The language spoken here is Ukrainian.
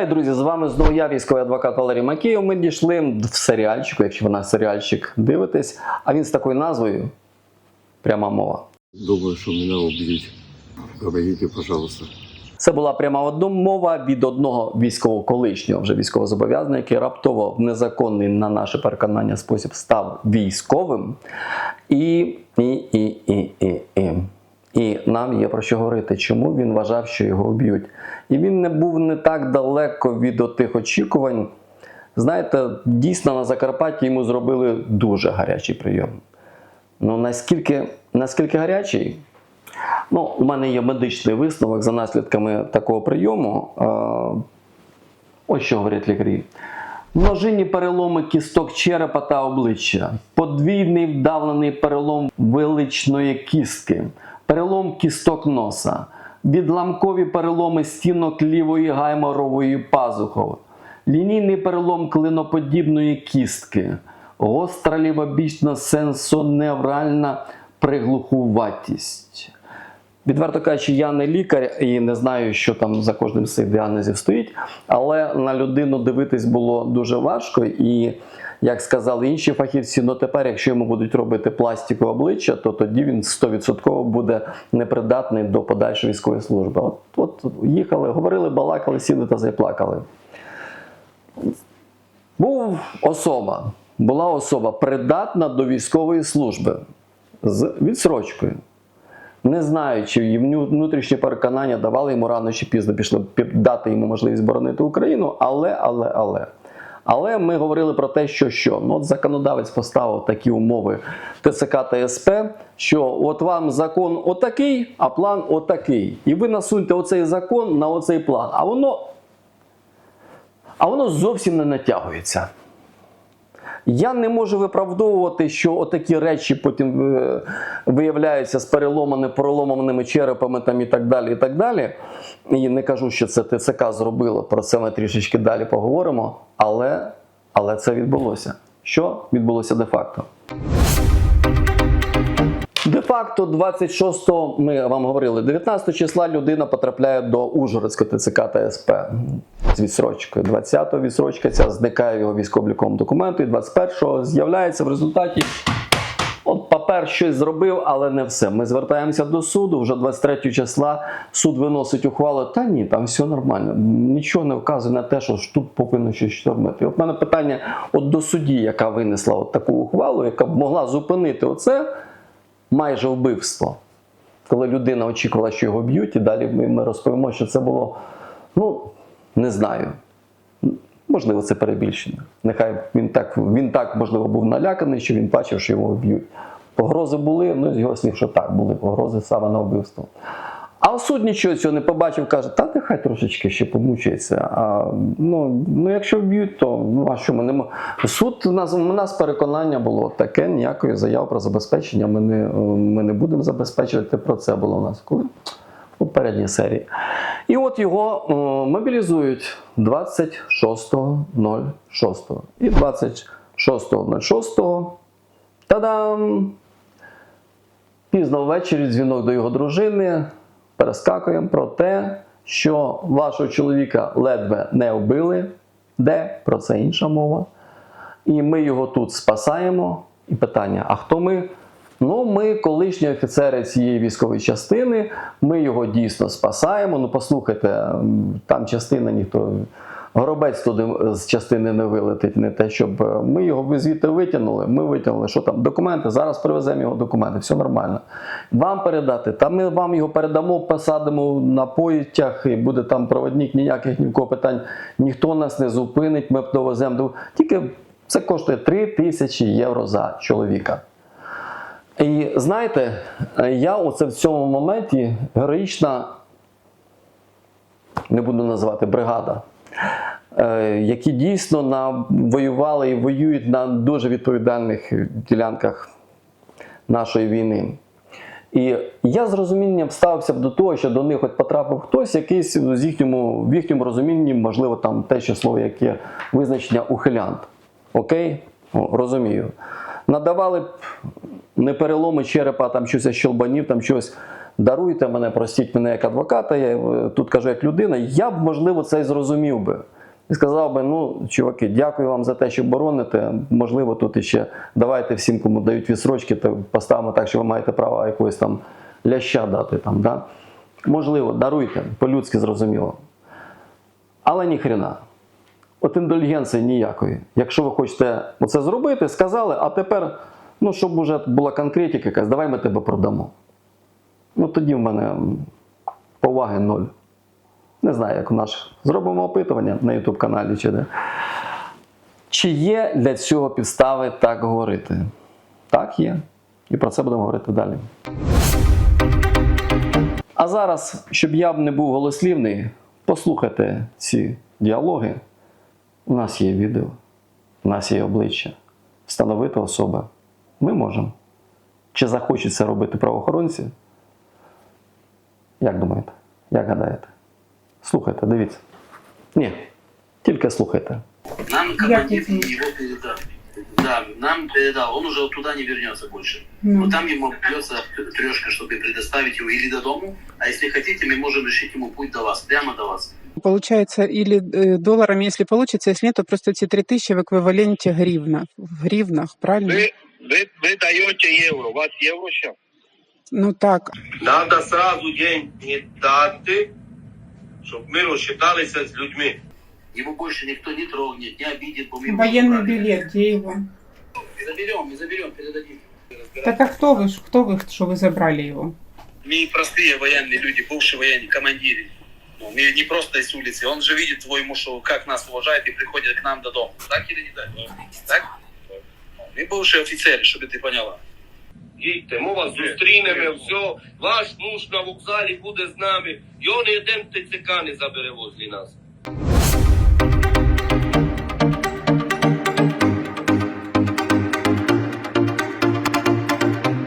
Вітаю, друзі! З вами знову я, військовий адвокат Валерій Макеєв. Ми дійшли в серіальчику, якщо ви на серіальчик дивитесь, а він з такою назвою Пряма мова. Думаю, что меня убьют. Помогите, пожалуйста. Це була пряма одномова від одного військового колишнього вже військовозобов'язаного, який раптово в незаконний на наше переконання спосіб став військовим. І, і, і, і, і, і. І нам є про що говорити, чому він вважав, що його вб'ють. І він не був не так далеко від тих очікувань. Знаєте, дійсно на Закарпатті йому зробили дуже гарячий прийом. Ну наскільки, наскільки гарячий? Ну, у мене є медичний висновок за наслідками такого прийому. Ось що говорять лікарі. Множинні переломи кісток черепа та обличчя, подвійний вдавлений перелом величної кістки, перелом кісток носа, відламкові переломи стінок лівої гайморової пазухови, лінійний перелом клиноподібної кістки, гостра лівобічна сенсоневральна приглухуватість. Відверто кажучи, я не лікар і не знаю, що там за кожним з цих діагнозів стоїть, але на людину дивитись було дуже важко. І як сказали інші фахівці, ну тепер, якщо йому будуть робити пластику обличчя, то тоді він 100% буде непридатний до подальшої військової служби. От, от їхали, говорили, балакали, сіли та заплакали. Був особа, була особа придатна до військової служби з відсрочкою. Не знаю, чи їм внутрішнє переконання давали йому рано чи пізно пішли дати йому можливість боронити Україну, але, але, але. Але ми говорили про те, що що ну, от законодавець поставив такі умови ТЦК та СП, що от вам закон отакий, а план отакий. І ви насуньте оцей закон на оцей план. А воно, а воно зовсім не натягується. Я не можу виправдовувати, що отакі речі потім е, виявляються з переломаними, проломаними черепами там і так далі. І так далі. І не кажу, що це ТЦК зробило, про це ми трішечки далі поговоримо. Але, але це відбулося. Що відбулося де-факто? Де-факто, 26-го, ми вам говорили, 19 числа людина потрапляє до Ужгородського ТЦК та СП з відсрочкою. 20-го відсрочка ця зникає в його військово-обліковому документу, і 21-го з'являється в результаті. От папер щось зробив, але не все. Ми звертаємося до суду. Вже 23 числа суд виносить ухвалу. Та ні, там все нормально. Нічого не вказує на те, що ж тут повинно щось робити. От мене питання от до судді, яка винесла от таку ухвалу, яка б могла зупинити оце майже вбивство. Коли людина очікувала, що його б'ють, і далі ми, розповімо, що це було, ну, не знаю. Можливо, це перебільшення. Нехай він так, він так, можливо, був наляканий, що він бачив, що його б'ють. Погрози були, ну з його слів, що так, були погрози саме на вбивство. А суд нічого цього не побачив, каже, та нехай трошечки ще помучається. А, ну, ну якщо б'ють, то ну, а що ми не. Суд у нас, у нас переконання було таке, ніякої заяви про забезпечення ми не, ми не будемо забезпечувати. Про це було у нас? У попередній серії. І от його е, мобілізують 26.06. І 26.06. Та-дам! Пізно ввечері дзвінок до його дружини. Перескакуємо про те, що вашого чоловіка ледве не вбили. Де? Про це інша мова. І ми його тут спасаємо. І питання: а хто ми? Ну, ми колишні офіцери цієї військової частини, ми його дійсно спасаємо. Ну, послухайте, там частина ніхто. Горобець туди з частини не вилетить, не те, щоб е, ми його звідти витягнули. Ми витягнули, що там документи. Зараз привеземо його документи, все нормально. Вам передати, та ми вам його передамо, посадимо на потяг, і буде там проводник, ніяких ні в кого питань. Ніхто нас не зупинить, ми довеземо. до- Тільки це коштує 3 тисячі євро за чоловіка. І знаєте, я оце в цьому моменті героїчна, не буду називати бригада, е, які дійсно воювали і воюють на дуже відповідальних ділянках нашої війни. І я з розумінням ставився б до того, що до них от потрапив хтось, якийсь з їхньому, в їхньому розумінні, можливо, там те ще слово, яке визначення ухилянт. Окей? О, розумію. Надавали б не переломи черепа, там щось щелбанів, там щось Даруйте мене, простіть мене як адвоката, я е, тут кажу як людина. Я б, можливо, це і зрозумів би. І сказав би: ну, чуваки, дякую вам за те, що бороните. Можливо, тут іще давайте всім, кому дають відсрочки, то поставимо так, що ви маєте право якогось там ляща дати. Там, да? Можливо, даруйте, по-людськи зрозуміло. Але ніхрена. От індульгенції ніякої. Якщо ви хочете оце зробити, сказали, а тепер, ну, щоб уже була конкретика якась, давай ми тебе продамо. Ну тоді в мене поваги ноль. Не знаю, як у нас зробимо опитування на YouTube каналі чи де. Чи є для цього підстави так говорити? Так, є. І про це будемо говорити далі. А зараз, щоб я б не був голослівний, послухайте ці діалоги. У нас є відео, у нас є обличчя. Встановити особи ми можемо. Чи захочуть це робити правоохоронці? Як думаєте? Як гадаєте? Слухайте, дивіться. Ні, тільки слухайте. Нам Я командир купил. его передал. Да, нам передал. Он уже туда не вернется больше. Ну. Но там ему придется трешка, чтобы предоставить его или до дому. А если хотите, мы можем решить ему путь до вас, прямо до вас. Получается, или э, долларами, если получится, если нет, то просто эти 3000 в эквиваленте гривна. В гривнах, правильно? Ви, ви, ви даєте євро. У вас євро ще? Ну так. Надо сразу деньги дати, щоб ми розчиталися з людьми. Его больше никто не трогнет, не обидит. бо Военный билет, где его? Мы заберем, мы заберем, передадим. Так а кто вы, кто вы, что вы забрали его? Мы простые военные люди, бывшие военные, командиры. Ну, мы не просто из улицы. Он же видит твой муж, как нас уважает и приходит к нам до дома. Так или не так? Так? Мы бывшие офицеры, чтобы ты поняла. Їдьте, ми вас зустрінемо, все. Ваш муж на вокзалі буде з нами. І он один ТЦК не забере возле нас.